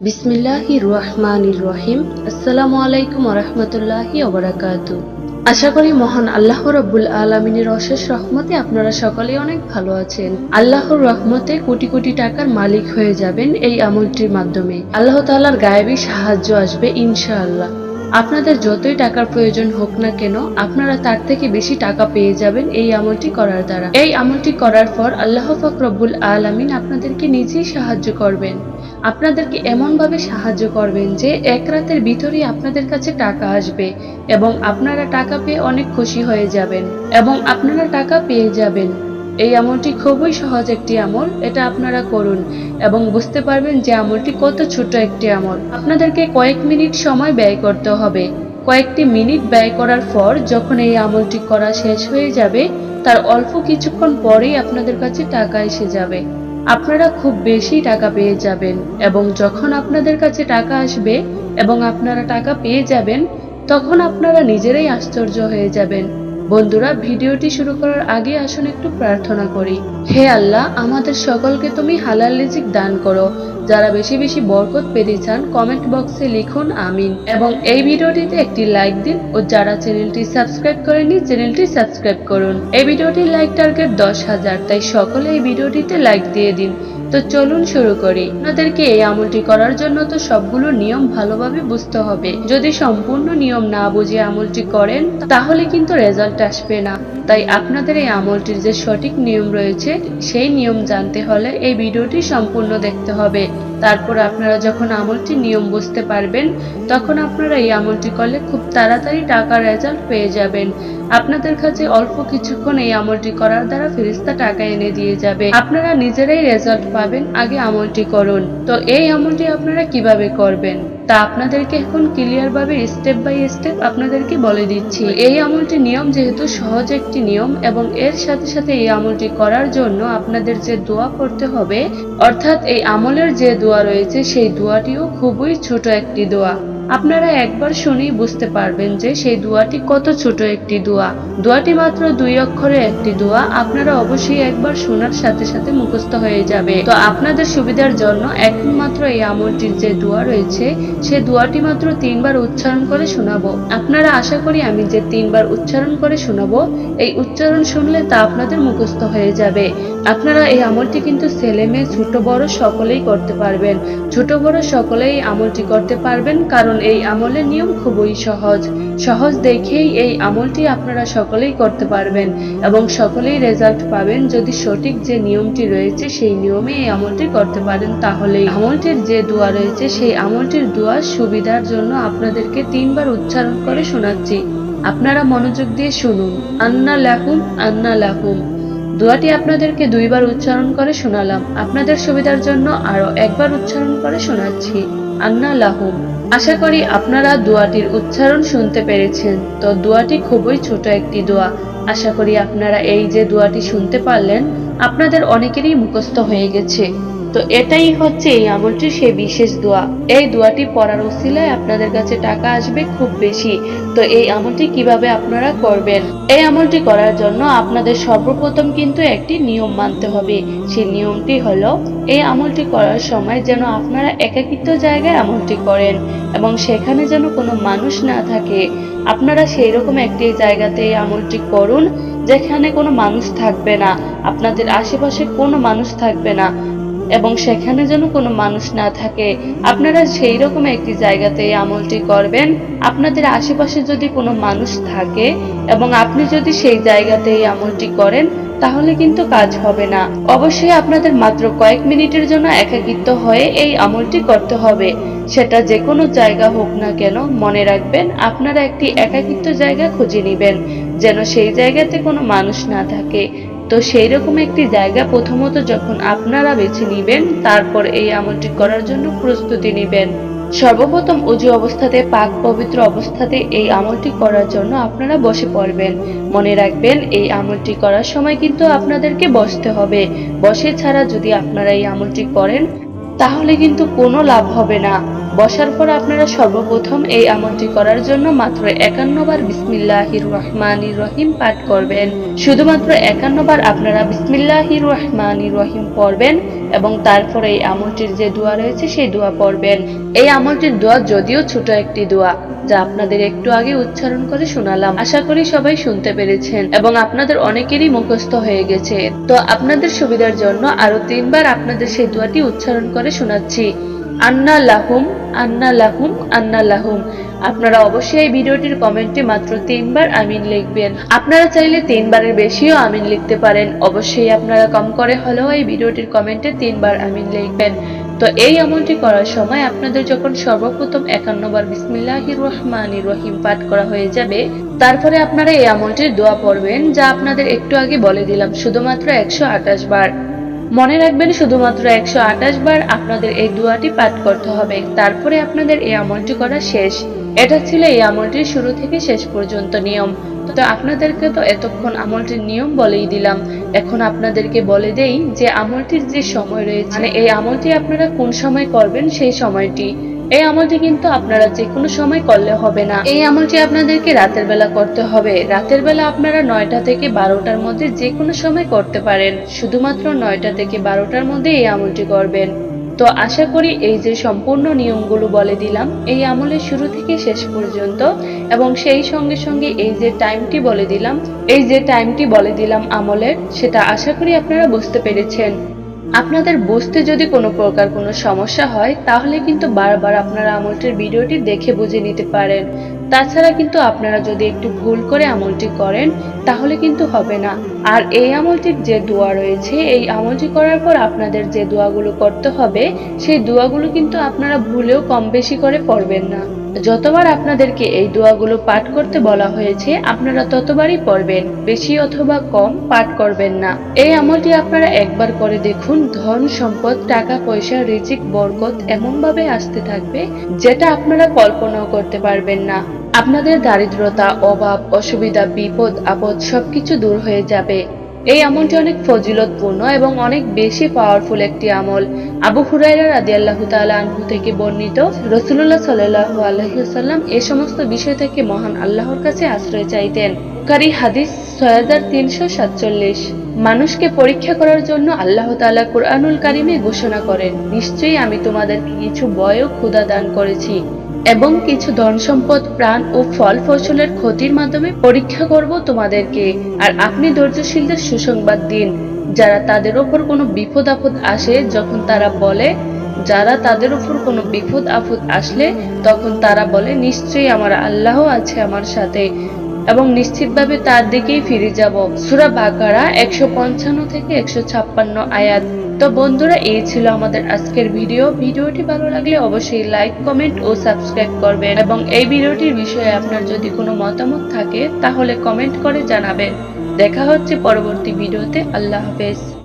বিসমিল্লাহি রহমানির রহিম। আসসালামু আলাইকুম রহমতুল্লাহি ওবরাকাতু আশা করি মহান আল্লাহ রব্বুল আলমিনের অশেষ রহমতে আপনারা সকলে অনেক ভালো আছেন। আল্লাহর রহমতে কোটি কোটি টাকার মালিক হয়ে যাবেন এই আমলটির মাধ্যমে। আল্লাহ তালার গায়েবী সাহায্য আসবে ইনশাআল্লাহ। আপনাদের যতই টাকার প্রয়োজন হোক না কেন, আপনারা তার থেকে বেশি টাকা পেয়ে যাবেন এই আমলটি করার দ্বারা। এই আমলটি করার পর আল্লাহ পাক রব্বুল আলামিন আপনাদেরকে নিজেই সাহায্য করবেন। আপনাদেরকে এমনভাবে সাহায্য করবেন যে এক রাতের ভিতরেই আপনাদের কাছে টাকা আসবে এবং আপনারা টাকা পেয়ে অনেক খুশি হয়ে যাবেন এবং আপনারা টাকা পেয়ে যাবেন। এই আমলটি খুবই সহজ একটি আমল, এটা আপনারা করুন এবং বুঝতে পারবেন যে আমলটি কত ছোট একটি আমল। আপনাদেরকে কয়েক মিনিট সময় ব্যয় করতে হবে। কয়েকটি মিনিট ব্যয় করার পর যখন এই আমলটি করা শেষ হয়ে যাবে, তার অল্প কিছুক্ষণ পরেই আপনাদের কাছে টাকা এসে যাবে। আপনারা খুব বেশি টাকা পেয়ে যাবেন এবং যখন আপনাদের কাছে টাকা আসবে এবং আপনারা টাকা পেয়ে যাবেন, তখন আপনারা নিজেরাই আশ্চর্য হয়ে যাবেন। বন্ধুরা, ভিডিওটি শুরু করার আগে আসুন একটু প্রার্থনা করি। হে আল্লাহ, আমাদের সকলকে তুমি হালাল রিজিক দান করো। যারা বেশি বেশি বরকত পেতে চান কমেন্ট বক্সে লিখুন, আমিন। এবং এই ভিডিওটিতে একটি লাইক দিন ও যারা চ্যানেলটি সাবস্ক্রাইব করেনি চ্যানেলটি সাবস্ক্রাইব করুন। এই ভিডিওটির লাইক টার্গেট দশ হাজার, তাই সকলে এই ভিডিওটিতে লাইক দিয়ে দিন। তো চলুন শুরু করি। আপনাদেরকে এই আমলটি করার জন্য তো সবগুলো নিয়ম ভালোভাবে বুঝতে হবে। যদি সম্পূর্ণ নিয়ম না বুঝে আমলটি করেন, তাহলে কিন্তু রেজাল্ট আসবে না। তাই আপনাদের এই আমলটির যে সঠিক নিয়ম রয়েছে, সেই নিয়ম জানতে হলে এই ভিডিওটি সম্পূর্ণ দেখতে হবে। তারপর আপনারা যখন আমলটি নিয়ম বুঝতে পারবেন, তখন আপনারা এই আমলটি করলে খুব তাড়াতাড়ি টাকার রেজাল্ট পেয়ে যাবেন। আপনাদের কাছে অল্প কিছুক্ষণ এই আমলটি করার দ্বারা ফেরিস্তা টাকা এনে দিয়ে যাবে। আপনারা নিজেরাই রেজাল্ট পাবেন, আগে আমলটি করুন। তো এই আমলটি আপনারা কীভাবে করবেন? তা আপনাদেরকে এখন ক্লিয়ার ভাবে স্টেপ বাই স্টেপ আপনাদেরকে বলে দিচ্ছি। এই আমলটি নিয়ম যেহেতু সহজ একটি নিয়ম এবং এর সাথে সাথে এই আমলটি করার জন্য আপনাদের যে দোয়া করতে হবে, অর্থাৎ এই আমলের যে দোয়া রয়েছে, সেই দোয়াটিও খুবই ছোট একটি দোয়া। আপনারা একবার শুনেই বুঝতে পারবেন যে সেই দোয়াটি কত ছোট একটি দোয়া। দোয়াটি মাত্র দুই অক্ষরের একটি দোয়া। আপনারা অবশ্যই একবার শোনার সাথে সাথে মুখস্থ হয়ে যাবে। তো আপনাদের সুবিধার জন্য একমাত্র এই আমলটির যে দোয়া রয়েছে, সে দোয়াটি মাত্র তিনবার উচ্চারণ করে শোনাবো। আপনারা আশা করি আমি যে তিনবার উচ্চারণ করে শোনাবো, এই উচ্চারণ শুনলে তা আপনাদের মুখস্থ হয়ে যাবে। আপনারা এই আমলটি কিন্তু ছেলে মেয়ে, ছোট বড় সকলেই করতে পারবেন। ছোট বড় সকলেই আমলটি করতে পারবেন, কারণ এই আমলের নিয়ম খুবই সহজ। সহজ দেখেই এই আমলটি আপনারা সকলেই করতে পারবেন এবং সকলেই রেজাল্ট পাবেন যদি সঠিক যে নিয়মটি রয়েছে সেই নিয়মে এই আমলটি করতে পারেন তাহলে আমলটির যে দোয়া রয়েছে সেই আমলটির দোয়ার সুবিধার জন্য আপনাদেরকে তিনবার উচ্চারণ করে শোনাচ্ছি। আপনারা মনোযোগ দিয়ে শুনুন। আন্না লাহুম আন্না লাহুম দোয়াটি আপনাদেরকে দুইবার উচ্চারণ করে শোনালাম। আপনাদের সুবিধার জন্য আরও একবার উচ্চারণ করে শোনাচ্ছি। আন্না আশা করি আপনারা দোয়াটির উচ্চারণ শুনতে পেরেছেন। তো দোয়াটি খুবই ছোট একটি দোয়া। আশা করি আপনারা এই যে দোয়াটি শুনতে পারলেন, আপনাদের অনেকেরই মুখস্থ হয়ে গেছে। তো এটাই হচ্ছে এই আমলটির সেই বিশেষ দোয়া। এই দোয়াটি পড়ার ওসিলায় আপনাদের কাছে টাকা আসবে খুব বেশি। তো এই আমলটি কীভাবে আপনারা করবেন? এই আমলটি করার জন্য আপনাদের সর্বপ্রথম কিন্তু একটি নিয়ম মানতে হবে। সেই নিয়মটি হলো, এই আমলটি করার সময় যেন আপনারা একাকিত্ব জায়গায় আমলটি করেন এবং সেখানে যেন কোনো মানুষ না থাকে। আপনারা সেই রকম একটি জায়গাতে এই আমলটি করুন, যেখানে কোনো মানুষ থাকবে না। আপনাদের আশেপাশে কোনো মানুষ থাকবে না। এবং সেখানে যেন কোনো মানুষ না থাকে, আপনারা সেই রকম একটি জায়গাতে এই আমলটি করবেন। আপনাদের আশেপাশে যদি কোনো মানুষ থাকে এবং আপনি যদি সেই জায়গাতে এই আমলটি করেন, তাহলে কিন্তু কাজ হবে না। অবশ্যই আপনাদের মাত্র কয়েক মিনিটের জন্য একাকিত্ব হয়ে এই আমলটি করতে হবে। সেটা যে কোনো জায়গা হোক না কেন, মনে রাখবেন, আপনারা একটি একাকিত্ব জায়গা খুঁজে নেবেন, যেন সেই জায়গাতে কোনো মানুষ না থাকে। তো সেই রকম একটি জায়গা প্রথমত যখন আপনারা বেছে নিবেন, তারপর এই আমলটি করার জন্য প্রস্তুতি নেবেন। সর্বপ্রথম উজু অবস্থাতে, পাক পবিত্র অবস্থাতে এই আমলটি করার জন্য আপনারা বসে পড়বেন। মনে রাখবেন, এই আমলটি করার সময় কিন্তু আপনাদেরকে বসতে হবে। বসে ছাড়া যদি আপনারা এই আমলটি করেন, তাহলে কিন্তু কোনো লাভ হবে না। বসার পর আপনারা সর্বপ্রথম এই আমলটি করার জন্য মাত্র একান্ন বার বিসমিল্লাহির রহমানির রহিম পাঠ করবেন। শুধুমাত্র একান্ন বার আপনারা বিসমিল্লাহির রহমানির রহিম পড়বেন এবং তারপরে এই আমলটির যে দোয়া রয়েছে সেই দোয়া পড়বেন। এই আমলটির দোয়া যদিও ছোট একটি দোয়া, যা আপনাদের একটু আগে উচ্চারণ করে শোনালাম। আশা করি সবাই শুনতে পেরেছেন এবং আপনাদের অনেকেরই মুখস্থ হয়ে গেছে। তো আপনাদের সুবিধার জন্য আরও তিনবার আপনাদের সেই দোয়াটি উচ্চারণ করে শোনাচ্ছি। আন্না লাহুম আন্না লাহুম আন্না লাহুম। আপনারা অবশ্যই এই ভিডিওটির কমেন্টে মাত্র তিনবার আমিন লিখবেন। আপনারা চাইলে তিনবারের বেশিও আমিন লিখতে পারেন। অবশ্যই আপনারা কম করে হলেও এই ভিডিওটির কমেন্টে তিনবার আমিন লিখবেন। তো এই আমলটি করার সময় আপনাদের যখন সর্বপ্রথম একান্নবার বিসমিল্লাহির রহমানির রহিম পাঠ করা হয়ে যাবে, তারপরে আপনারা এই আমলটির দোয়া পড়বেন, যা আপনাদের একটু আগে বলে দিলাম, শুধুমাত্র একশো আঠাশ বার। মনে রাখবেন, শুধুমাত্র একশো আঠাশ বার আপনাদের এই দোয়াটি পাঠ করতে হবে। তারপরে আপনাদের এই আমলটি করা শেষ। এটা ছিল এই আমলটির শুরু থেকে শেষ পর্যন্ত নিয়ম। তো আপনাদেরকে তো এতক্ষণ আমলটির নিয়ম বলেই দিলাম। এখন আপনাদেরকে বলে দেই যে, আমলটির যে সময় রয়েছে মানে এই আমলটি আপনারা কোন সময় করবেন সেই সময়টি। এই আমলটি কিন্তু আপনারা যে কোনো সময় করলে হবে না। এই আমলটি আপনাদেরকে রাতের বেলা করতে হবে। রাতের বেলা আপনারা নয়টা থেকে বারোটার মধ্যে যে কোনো সময় করতে পারেন। শুধুমাত্র নয়টা থেকে বারোটার মধ্যে এই আমলটি করবেন। তো আশা করি এই যে সম্পূর্ণ নিয়মগুলো বলে দিলাম, এই আমলের শুরু থেকে শেষ পর্যন্ত এবং সেই সঙ্গে সঙ্গে এই যে টাইমটি বলে দিলাম, এই যে টাইমটি বলে দিলাম আমলের, সেটা আশা করি আপনারা বুঝতে পেরেছেন। আপনাদের বুঝতে যদি কোনো প্রকার কোনো সমস্যা হয়, তাহলে কিন্তু বারবার আপনারা আমলটির ভিডিওটি দেখে বুঝে নিতে পারেন। তাছাড়া কিন্তু আপনারা যদি একটু ভুল করে আমলটি করেন, তাহলে কিন্তু হবে না। আর এই আমলটির যে দোয়া রয়েছে, এই আমলটি করার পর আপনাদের যে দোয়াগুলো করতে হবে, সেই দোয়াগুলো কিন্তু আপনারা ভুলেও কম বেশি করে পড়বেন না। যতবার আপনাদেরকে এই দোয়াগুলো পাঠ করতে বলা হয়েছে, আপনারা ততবারই পড়বেন। বেশি অথবা কম পাঠ করবেন না। এই আমলটি আপনারা একবার করে দেখুন। ধন সম্পদ, টাকা পয়সা, রিজিক, বরকত এমন ভাবে আসতে থাকবে, যেটা আপনারা কল্পনাও করতে পারবেন না। আপনাদের দারিদ্রতা, অভাব, অসুবিধা, বিপদ, আপদ সবকিছু দূর হয়ে যাবে। এই আমলটি অনেক ফজিলতপূর্ণ এবং অনেক বেশি পাওয়ারফুল একটি আমল। আবু হুরাইরা রাদিয়াল্লাহু তাআলা আনহু থেকে বর্ণিত রাসূলুল্লাহ সাল্লাল্লাহু আলাইহি ওয়াসাল্লাম এই সমস্ত বিষয় থেকে মহান আল্লাহর কাছে আশ্রয় চাইতেন। কারি হাদিস 6347 মানুষকে পরীক্ষা করার জন্য আল্লাহ তাআলা কুরআনুল কারিমে ঘোষণা করেন, নিশ্চয়ই আমি তোমাদেরকে কিছু বয় ও ক্ষুধা দান করেছি। এবং কিছু ধন সম্পদ প্রাণ ও ফল ফসলের ক্ষতির মাধ্যমে পরীক্ষা করব তোমাদেরকে। আর আপনি ধৈর্যশীলদের সুসংবাদ দিন, যারা তাদের ওপর কোনো বিপদ আপদ আসে, যখন তারা বলে, যারা তাদের উপর কোনো বিপদ আপদ আসলে, তখন তারা বলে, নিশ্চয়ই আমার আল্লাহ আছে আমার সাথে। এবং নিশ্চিতভাবে তার দিকেই ফিরে যাব। সুরা বাকারা একশো পঞ্চান্ন থেকে একশো ছাপ্পান্ন আয়াত। তো বন্ধুরা, এই ছিল আমাদের আজকের ভিডিও। ভিডিওটি ভালো লাগলে অবশ্যই লাইক, কমেন্ট ও সাবস্ক্রাইব করবেন। এবং এই ভিডিওটির বিষয়ে আপনার যদি কোনো মতামত থাকে, তাহলে কমেন্ট করে জানাবেন। দেখা হচ্ছে পরবর্তী ভিডিওতে। আল্লাহ হাফেজ।